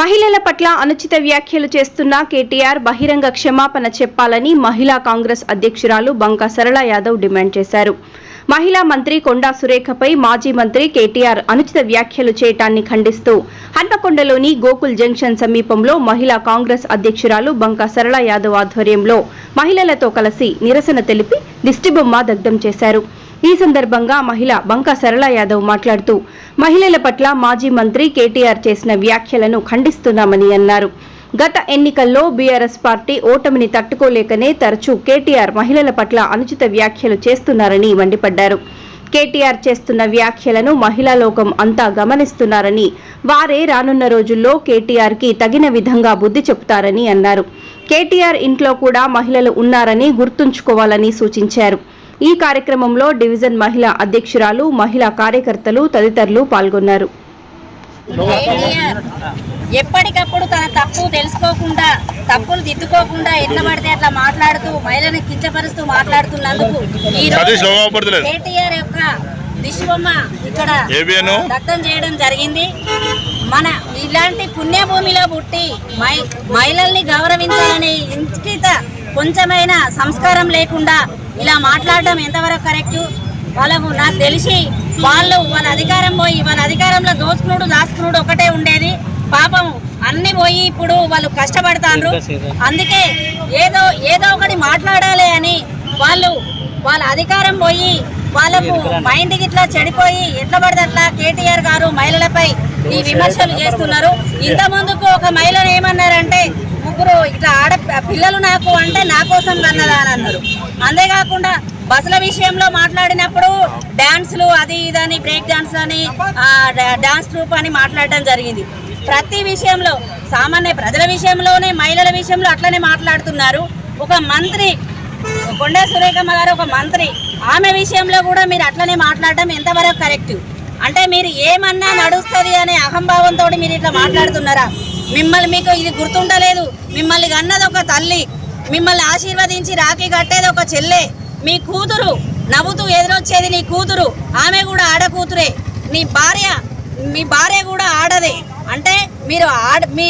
మహిళల పట్ల అనుచిత వ్యాఖ్యలు చేస్తున్న కేటీఆర్ బహిరంగ క్షమాపణ చెప్పాలని మహిళా కాంగ్రెస్ అధ్యక్షురాలు బంకా సరళ యాదవ్ డిమాండ్ చేశారు. మహిళా మంత్రి కొండా సురేఖపై మాజీ మంత్రి కేటీఆర్ అనుచిత వ్యాఖ్యలు చేయటాన్ని ఖండిస్తూ హన్మకొండలోని గోకుల్ జంక్షన్ సమీపంలో మహిళా కాంగ్రెస్ అధ్యక్షురాలు బంకా సరళ యాదవ్ ఆధ్వర్యంలో మహిళలతో కలిసి నిరసన తెలిపి దిష్టిబొమ్మ దగ్ధం చేశారు. ఈ సందర్భంగా మహిళ బంక సరళ యాదవ్ మాట్లాడుతూ మహిళల పట్ల మాజీ మంత్రి కేటీఆర్ చేసిన వ్యాఖ్యలను ఖండిస్తున్నామని అన్నారు. గత ఎన్నికల్లో బీఆర్ఎస్ పార్టీ ఓటమిని తట్టుకోలేకనే తరచూ కేటీఆర్ మహిళల పట్ల అనుచిత వ్యాఖ్యలు చేస్తున్నారని మండిపడ్డారు. కేటీఆర్ చేస్తున్న వ్యాఖ్యలను మహిళా లోకం అంతా గమనిస్తున్నారని వారే రానున్న రోజుల్లో కేటీఆర్కి తగిన విధంగా బుద్ధి చెబుతారని అన్నారు. కేటీఆర్ ఇంట్లో కూడా మహిళలు ఉన్నారని గుర్తుంచుకోవాలని సూచించారు. ఈ కార్యక్రమంలో డివిజన్ మహిళా అధ్యక్షురాలు మహిళా కార్యకర్తలు తదితరులు పాల్గొన్నారు. ఎప్పటికప్పుడు తన తప్పు తెలుసుకోకుండా తప్పులు దిద్దుకోకుండా ఎట్లా పడితే అట్లా మాట్లాడుతూ మహిళను కించపరుస్తూ మాట్లాడుతున్నందుకు కేటీఆర్ యొక్క దిశబొమ్మ ఇక్కడ దగ్ధం చేయడం జరిగింది. మన ఇలాంటి పుణ్యభూమిలో పుట్టి మహి- మహిళల్ని గౌరవించాలనే ఇంకిత కొంచెమైనా సంస్కారం లేకుండా ఇలా మాట్లాడడం ఎంతవరకు కరెక్ట్? వాళ్ళకు నాకు తెలిసి వాళ్ళు వాళ్ళ అధికారం పోయి వాళ్ళ అధికారంలో దోచుకునుడు దాచుకునుడు ఒకటే ఉండేది. పాపం అన్ని పోయి ఇప్పుడు వాళ్ళు కష్టపడతాండ్రు. అందుకే ఏదో ఏదో ఒకటి మాట్లాడాలి అని వాళ్ళు వాళ్ళ అధికారం పోయి వాళ్ళకు మైండ్ ఇట్లా చెడిపోయి ఎట్లా పడితే అట్లా కేటీఆర్ గారు మహిళలపై ఈ విమర్శలు చేస్తున్నారు. ఇంత ముందుకు ఒక మహిళను ఏమన్నారంటే ముగ్గురు ఇట్లా ఆడ పిల్లలు నాకు అంటే నా కోసం కన్నదా అని అన్నారు. అంతేకాకుండా బస్సుల విషయంలో మాట్లాడినప్పుడు డ్యాన్సులు అది ఇదని బ్రేక్ డ్యాన్స్ అని డ్యాన్స్ గ్రూప్ డాన్స్ అని మాట్లాడడం జరిగింది. ప్రతి విషయంలో సామాన్య ప్రజల విషయంలోనే మహిళల విషయంలో అట్లనే మాట్లాడుతున్నారు. ఒక మంత్రి కొండా సురేఖమ్మ గారు ఒక మంత్రి ఆమె విషయంలో కూడా మీరు అట్లనే మాట్లాడడం ఎంతవరకు కరెక్ట్? అంటే మీరు ఏమన్నా నడుస్తుంది అనే అహంభావంతో మీరు ఇట్లా మాట్లాడుతున్నారా? మిమ్మల్ని మీకు ఇది గుర్తుండలేదు. మిమ్మల్ని కన్నది ఒక తల్లి. మిమ్మల్ని ఆశీర్వదించి రాఖీ కట్టేది ఒక చెల్లె. మీ కూతురు నవ్వుతూ ఎదురొచ్చేది నీ కూతురు. ఆమె కూడా ఆడ కూతురే నీ భార్య మీ భార్య కూడా ఆడదే. అంటే మీరు ఆడ మీ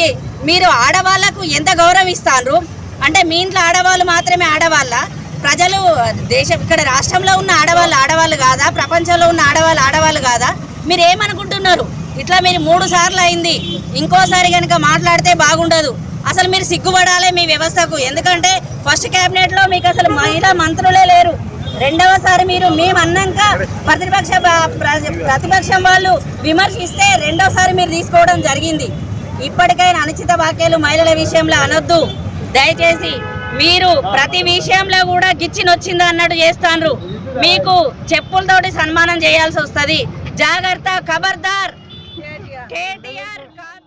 మీరు ఆడవాళ్ళకు ఎంత గౌరవిస్తారు అంటే మీ ఇంట్లో ఆడవాళ్ళు మాత్రమే ఆడవాళ్ళ? ప్రజలు దేశం ఇక్కడ రాష్ట్రంలో ఉన్న ఆడవాళ్ళు ఆడవాళ్ళు కాదా? ప్రపంచంలో ఉన్న ఆడవాళ్ళు ఆడవాళ్ళు కాదా? మీరు ఏమనుకుంటున్నారు? ఇట్లా మీరు మూడు సార్లు అయింది. ఇంకోసారి కనుక మాట్లాడితే బాగుండదు. అసలు మీరు సిగ్గుపడాలి మీ వ్యవస్థకు. ఎందుకంటే ఫస్ట్ క్యాబినెట్లో మీకు అసలు మహిళా మంత్రులే లేరు. రెండవసారి మీరు మేము అన్నాక ప్రతిపక్ష ప్ర- ప్రతిపక్షం వాళ్ళు విమర్శిస్తే రెండోసారి మీరు తీసుకోవడం జరిగింది. ఇప్పటికైనా అనుచిత వాక్యాలు మహిళల విషయంలో అనొద్దు. దయచేసి మీరు ప్రతి విషయంలో కూడా గిచ్చినొచ్చిందా అన్నట్టు చేస్తాండ్రు. మీకు చెప్పులతోటి సన్మానం చేయాల్సి వస్తుంది. జాగ్రత్త ఖబర్దార్ కేటీఆర్ కాదు